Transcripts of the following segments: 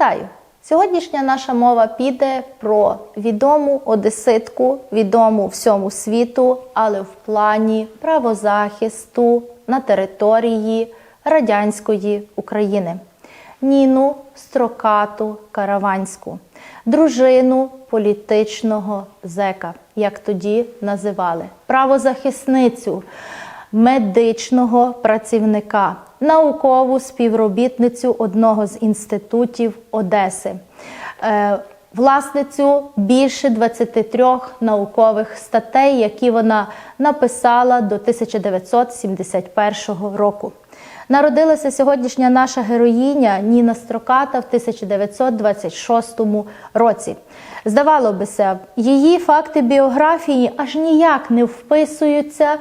Вітаю! Сьогоднішня наша мова піде про відому одеситку, відому всьому світу, але в плані правозахисту на території радянської України. Ніну Строкату Караванську, дружину політичного зека, як тоді називали, правозахисницю, медичного працівника, наукову співробітницю одного з інститутів Одеси. Е, Власницю більше 23 наукових статей, які вона написала до 1971 року. Народилася сьогоднішня наша героїня Ніна Строката в 1926 році. Здавало бися, її факти біографії аж ніяк не вписуються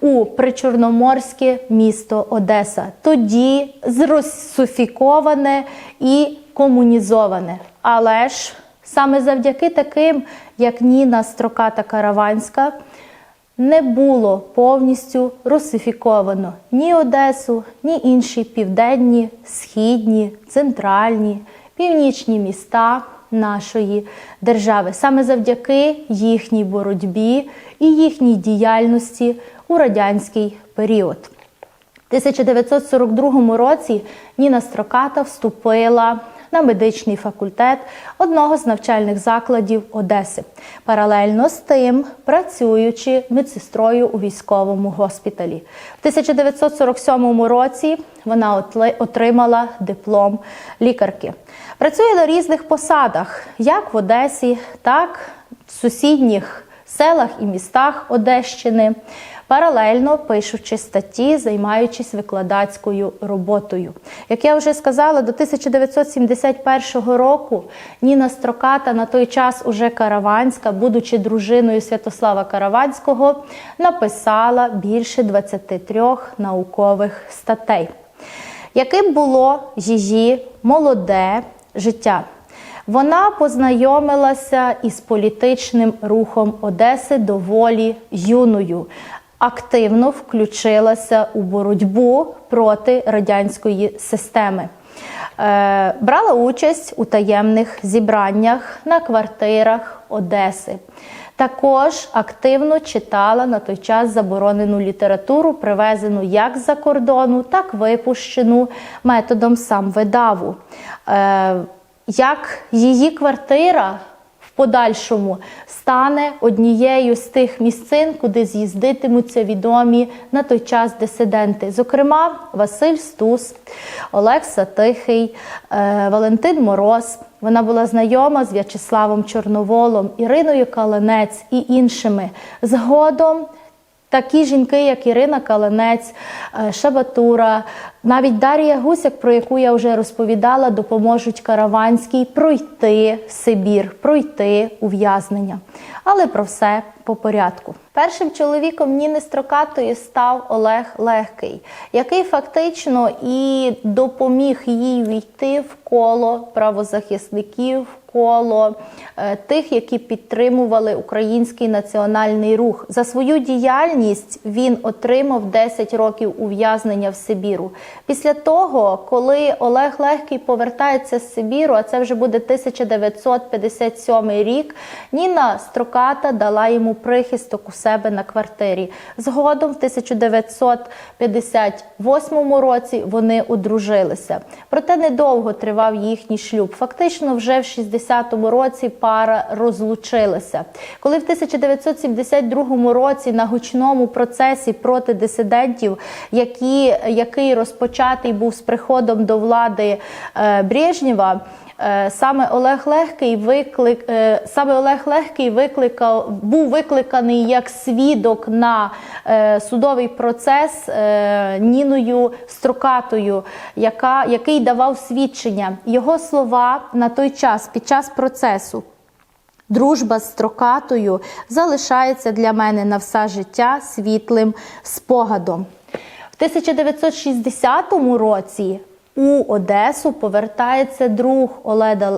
у причорноморське місто Одеса, тоді зрусифіковане і комунізоване. Але ж саме завдяки таким, як Ніна Строката Караванська, не було повністю русифіковано ні Одесу, ні інші південні, східні, центральні, північні міста нашої держави. Саме завдяки їхній боротьбі і їхній діяльності у радянський період. У 1942 році Ніна Строката вступила на медичний факультет одного з навчальних закладів Одеси, паралельно з тим працюючи медсестрою у військовому госпіталі. В 1947 році вона отримала диплом лікарки. Працює на різних посадах, як в Одесі, так і в сусідніх селах і містах Одещини паралельно пишучи статті, займаючись викладацькою роботою. Як я вже сказала, до 1971 року Ніна Строката на той час уже Караванська, будучи дружиною Святослава Караванського, написала більше 23 наукових статей. Яким було її молоде життя? Вона познайомилася із політичним рухом Одеси доволі юною активно включилася у боротьбу проти радянської системи. Е, брала участь у таємних зібраннях на квартирах Одеси. Також активно читала на той час заборонену літературу, привезену як з-за кордону, так випущену методом самвидаву. Е, як її квартира подальшому стане однією з тих місцин, куди з'їздитимуться відомі на той час дисиденти. Зокрема, Василь Стус, Олег Сатихий, е, Валентин Мороз. Вона була знайома з В'ячеславом Чорноволом, Іриною Каланець і іншими. Згодом Такі жінки, як Ірина Каланець, е, Шабатура, навіть Дар'я Гусяк, про яку я вже розповідала, допоможуть Караванській пройти Сибір, пройти ув'язнення. Але про все по порядку. Першим чоловіком Ніни Строкатої став Олег Легкий, який фактично і допоміг їй війти в коло правозахисників, коло е, тих, які підтримували український національний рух. За свою діяльність він отримав 10 років ув'язнення в Сибіру. Після того, коли Олег Легкий повертається з Сибіру, а це вже буде 1957 рік, Ніна Строката дала йому прихисток у себе на квартирі. Згодом, в 1958 році, вони одружилися. Проте недовго тривав їхній шлюб. Фактично, вже в 60-му році пара розлучилася. Коли в 1972 році на гучному процесі проти дисидентів, які, який розпочатий був з приходом до влади е, Брежнєва, саме Олег Легкий виклик, е, саме Олег Легкий викликав, був викликаний як свідок на е, судовий процес Ніною Строкатою, яка, який давав свідчення. Його слова на той час під час процесу. Дружба з строкатою залишається для мене на все життя світлим спогадом. В 1960 році у Одесу повертається друг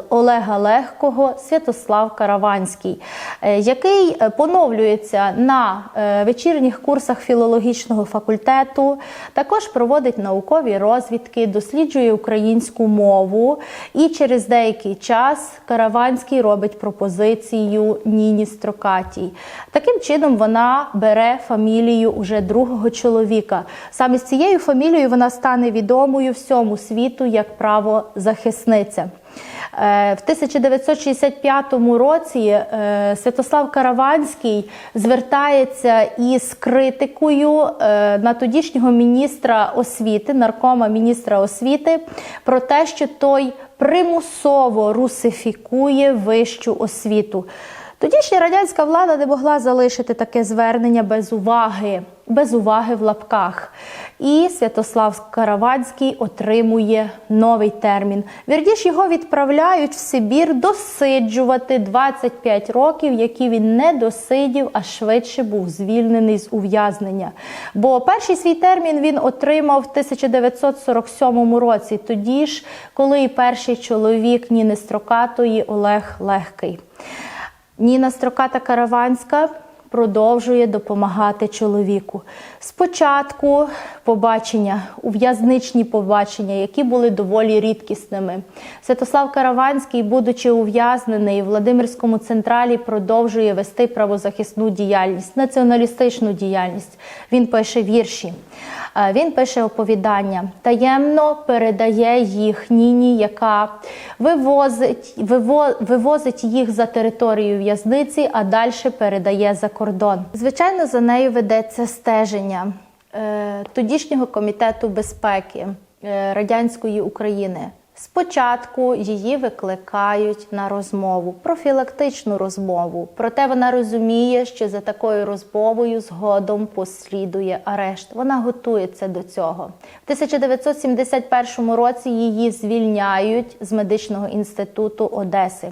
Олега Легкого Святослав Караванський, е, який е, поновлюється на е, вечірніх курсах філологічного факультету. Також проводить наукові розвідки, досліджує українську мову. І через деякий час Караванський робить пропозицію Ніні Строкатій. Таким чином вона бере фамілію уже другого чоловіка. Саме з цією фамілією вона стане відомою всьому світу як правозахисниця. Е, В 1965 році е, Святослав Караванський звертається із критикою е, на тодішнього міністра освіти, наркома міністра освіти, про те, що той примусово русифікує вищу освіту. Тодішня радянська влада не могла залишити таке звернення без уваги, без уваги в лапках. І Святослав Караванський отримує новий термін. Вірніш його відправляють в Сибір досиджувати 25 років, які він не досидів, а швидше був звільнений з ув'язнення. Бо перший свій термін він отримав в 1947 році, тоді ж, коли і перший чоловік Ніни Строкатої Олег Легкий. Ніна Строката Караванська продовжує допомагати чоловіку. Спочатку побачення, ув'язничні побачення, які були доволі рідкісними. Святослав Караванський, будучи ув'язнений в Владимирському централі, продовжує вести правозахисну діяльність, націоналістичну діяльність. Він пише вірші. Е, Він пише оповідання, таємно передає їх Ніні, яка вивозить, виво, вивозить їх за територію в'язниці, а далі передає за кордон. Звичайно, за нею ведеться стеження е, тодішнього комітету безпеки е, радянської України. Спочатку її викликають на розмову, профілактичну розмову. Проте вона розуміє, що за такою розмовою згодом послідує арешт. Вона готується до цього. В 1971 році її звільняють з медичного інституту Одеси.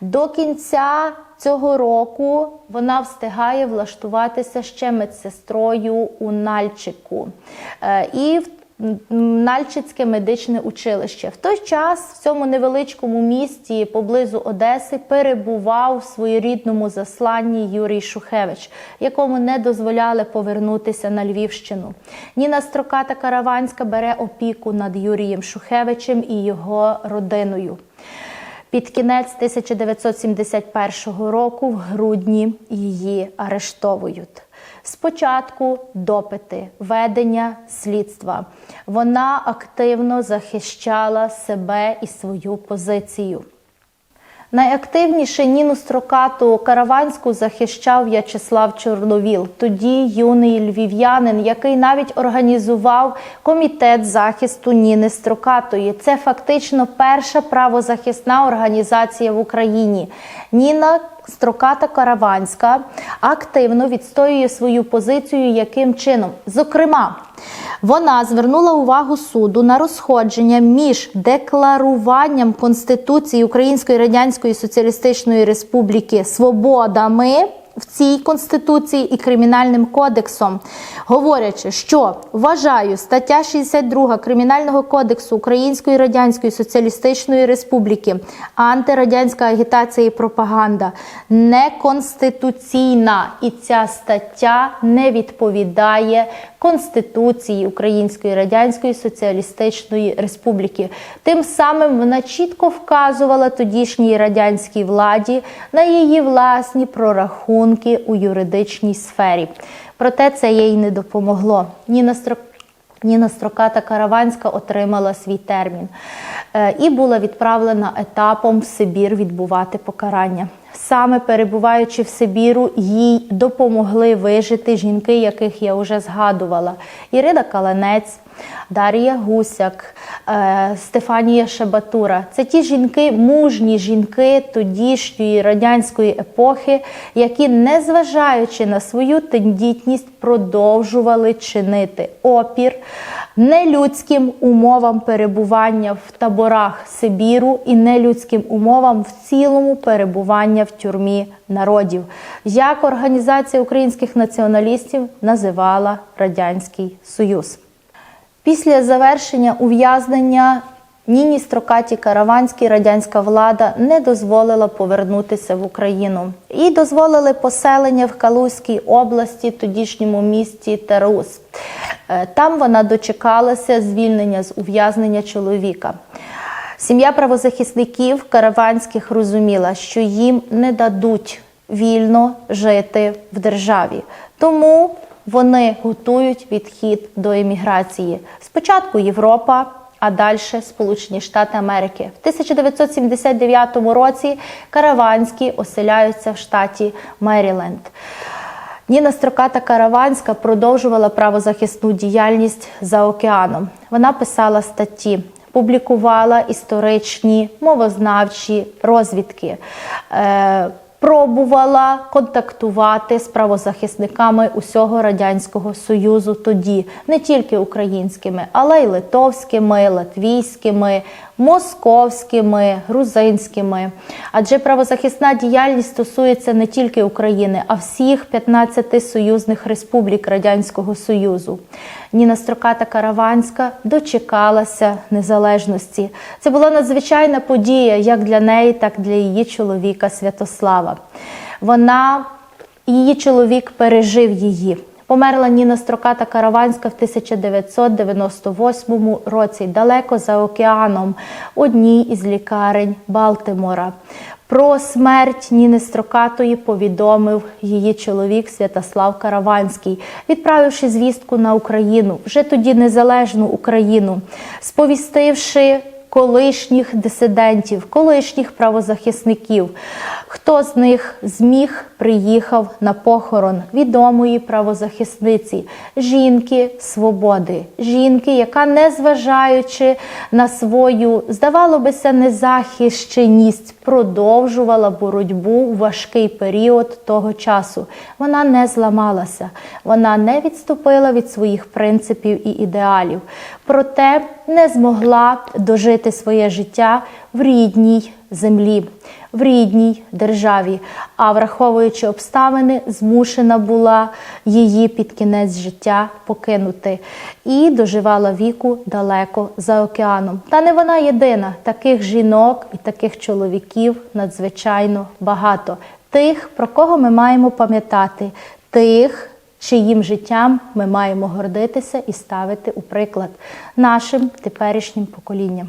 До кінця цього року вона встигає влаштуватися ще медсестрою у Нальчику. Е, І в Нальчицьке медичне училище. В той час в цьому невеличкому місті поблизу Одеси перебував в своєрідному засланні Юрій Шухевич, якому не дозволяли повернутися на Львівщину. Ніна Строката Караванська бере опіку над Юрієм Шухевичем і його родиною. Під кінець 1971 року в грудні її арештовують. Спочатку допити, ведення слідства. Вона активно захищала себе і свою позицію. Найактивніше Ніну Строкату Караванську захищав В'ячеслав Чорновіл, тоді юний львів'янин, який навіть організував комітет захисту Ніни Строкатої. Це фактично перша правозахисна організація в Україні. Ніна Строката Караванська активно відстоює свою позицію, яким чином? Зокрема, вона звернула увагу суду на розходження між декларуванням Конституції Української Радянської Соціалістичної Республіки свободами. В цій конституції і кримінальним кодексом, говорячи, що вважаю стаття 62 Кримінального кодексу Української Радянської Соціалістичної Республіки, антирадянська агітація і пропаганда неконституційна, і ця стаття не відповідає Конституції Української Радянської Соціалістичної Республіки. Тим самим вона чітко вказувала тодішній радянській владі на її власні прорахунки у юридичній сфері. Проте це їй не допомогло. Ніна Строк... Ніна Строката Караванська отримала свій термін е, і була відправлена етапом в Сибір відбувати покарання. Саме перебуваючи в Сибіру, їй допомогли вижити жінки, яких я вже згадувала: Ірина Каланець, Дар'я Гусяк, е, Стефанія Шабатура. Це ті жінки, мужні жінки тодішньої радянської епохи, які, незважаючи на свою тендітність, продовжували чинити опір нелюдським умовам перебування в таборах Сибіру і нелюдським умовам в цілому перебування в тюрмі народів, як Організація українських націоналістів називала Радянський Союз. Після завершення ув'язнення Ніні Строкаті Караванській радянська влада не дозволила повернутися в Україну і дозволили поселення в Калузькій області, тодішньому місті Тарус. Е, Там вона дочекалася звільнення з ув'язнення чоловіка. Сім'я правозахисників караванських розуміла, що їм не дадуть вільно жити в державі. Тому вони готують відхід до еміграції. Спочатку Європа, а далі Сполучені Штати Америки. В 1979 році караванські оселяються в штаті Меріленд. Ніна Строката Караванська продовжувала правозахисну діяльність за океаном. Вона писала статті, публікувала історичні, мовознавчі розвідки. Пробувала контактувати з правозахисниками усього радянського союзу тоді, не тільки українськими, але й литовськими, латвійськими, московськими, грузинськими. Адже правозахисна діяльність стосується не тільки України, а всіх 15 союзних республік Радянського Союзу. Ніна Строката Караванська дочекалася незалежності. Це була надзвичайна подія як для неї, так і для її чоловіка Святослава. Вона, її чоловік пережив її. Померла Ніна Строката Караванська в 1998 році, далеко за океаном, одній із лікарень Балтимора. Про смерть Ніни Строкатої повідомив її чоловік Святослав Караванський, відправивши звістку на Україну, вже тоді незалежну Україну, сповістивши колишніх дисидентів, колишніх правозахисників. Хто з них зміг приїхав на похорон відомої правозахисниці, жінки свободи, жінки, яка, незважаючи на свою, здавало бися, незахищеність, продовжувала боротьбу у важкий період того часу. Вона не зламалася, вона не відступила від своїх принципів і ідеалів, проте не змогла дожити своє життя в рідній землі, в рідній державі. А враховуючи обставини, змушена була її під кінець життя покинути і доживала віку далеко за океаном. Та не вона єдина. Таких жінок і таких чоловіків надзвичайно багато. Тих, про кого ми маємо пам'ятати, тих. Чиїм життям ми маємо гордитися і ставити у приклад нашим теперішнім поколінням.